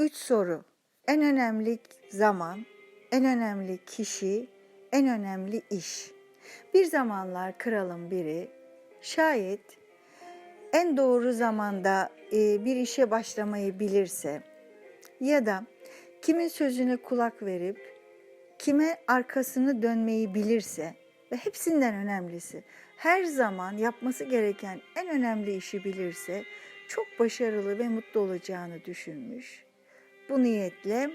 Üç soru. En önemli zaman, en önemli kişi, en önemli iş. Bir zamanlar kralın biri şayet en doğru zamanda e, bir işe başlamayı bilirse ya da kimin sözüne kulak verip kime arkasını dönmeyi bilirse ve hepsinden önemlisi her zaman yapması gereken en önemli işi bilirse çok başarılı ve mutlu olacağını düşünmüş. Bu niyetle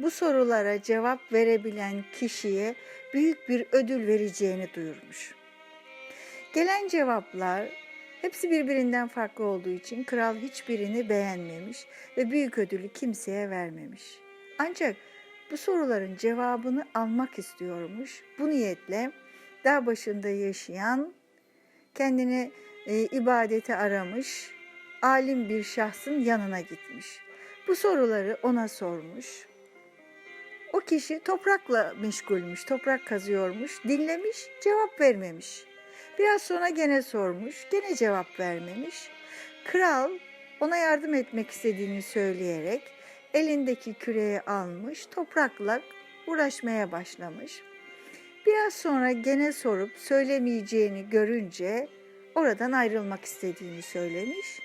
bu sorulara cevap verebilen kişiye büyük bir ödül vereceğini duyurmuş. Gelen cevaplar hepsi birbirinden farklı olduğu için kral hiçbirini beğenmemiş ve büyük ödülü kimseye vermemiş. Ancak bu soruların cevabını almak istiyormuş. Bu niyetle dağ başında yaşayan, kendini e, ibadete aramış, alim bir şahsın yanına gitmiş. Bu soruları ona sormuş. O kişi toprakla meşgulmüş, toprak kazıyormuş, dinlemiş, cevap vermemiş. Biraz sonra gene sormuş, gene cevap vermemiş. Kral ona yardım etmek istediğini söyleyerek elindeki küreği almış, toprakla uğraşmaya başlamış. Biraz sonra gene sorup söylemeyeceğini görünce oradan ayrılmak istediğini söylemiş.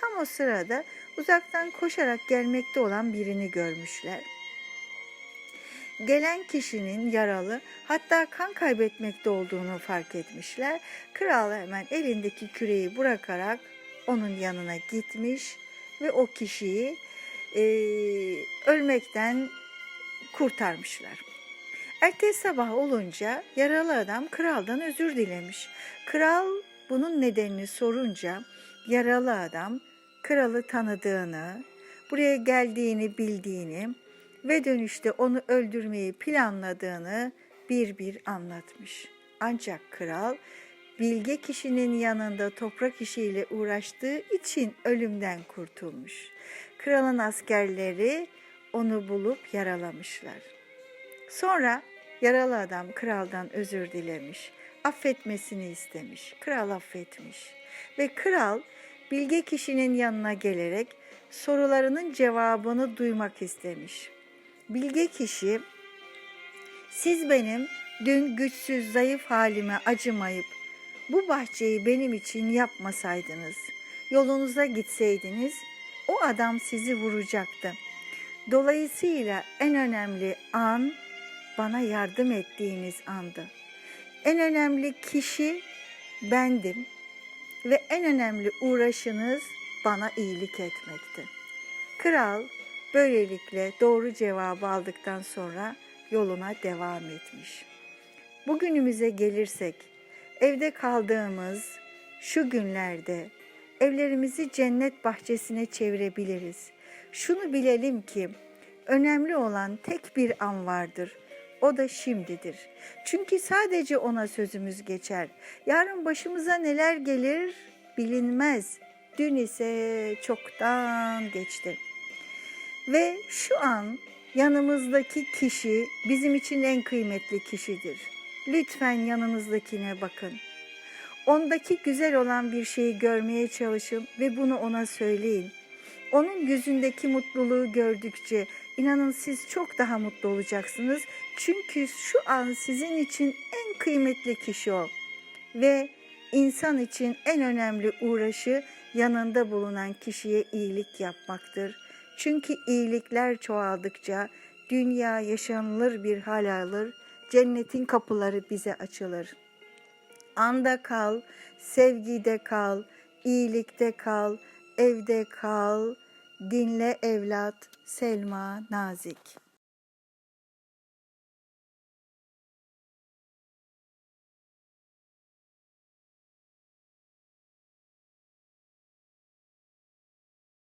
Tam o sırada uzaktan koşarak gelmekte olan birini görmüşler. Gelen kişinin yaralı hatta kan kaybetmekte olduğunu fark etmişler. Kral hemen elindeki küreği bırakarak onun yanına gitmiş ve o kişiyi e, ölmekten kurtarmışlar. Ertesi sabah olunca yaralı adam kraldan özür dilemiş. Kral bunun nedenini sorunca yaralı adam kralı tanıdığını, buraya geldiğini bildiğini ve dönüşte onu öldürmeyi planladığını bir bir anlatmış. Ancak kral bilge kişinin yanında toprak işiyle uğraştığı için ölümden kurtulmuş. Kralın askerleri onu bulup yaralamışlar. Sonra yaralı adam kraldan özür dilemiş, affetmesini istemiş. Kral affetmiş ve kral bilge kişinin yanına gelerek sorularının cevabını duymak istemiş. Bilge kişi, siz benim dün güçsüz, zayıf halime acımayıp bu bahçeyi benim için yapmasaydınız, yolunuza gitseydiniz, o adam sizi vuracaktı. Dolayısıyla en önemli an bana yardım ettiğiniz andı. En önemli kişi bendim ve en önemli uğraşınız bana iyilik etmekti. Kral böylelikle doğru cevabı aldıktan sonra yoluna devam etmiş. Bugünümüze gelirsek evde kaldığımız şu günlerde evlerimizi cennet bahçesine çevirebiliriz. Şunu bilelim ki önemli olan tek bir an vardır. O da şimdidir. Çünkü sadece ona sözümüz geçer. Yarın başımıza neler gelir bilinmez. Dün ise çoktan geçti. Ve şu an yanımızdaki kişi bizim için en kıymetli kişidir. Lütfen yanınızdakine bakın. Ondaki güzel olan bir şeyi görmeye çalışın ve bunu ona söyleyin. Onun yüzündeki mutluluğu gördükçe inanın siz çok daha mutlu olacaksınız. Çünkü şu an sizin için en kıymetli kişi o. Ve insan için en önemli uğraşı yanında bulunan kişiye iyilik yapmaktır. Çünkü iyilikler çoğaldıkça dünya yaşanılır bir hal alır, cennetin kapıları bize açılır. Anda kal, sevgide kal, iyilikte kal, evde kal, dinle evlat Selma Nazik.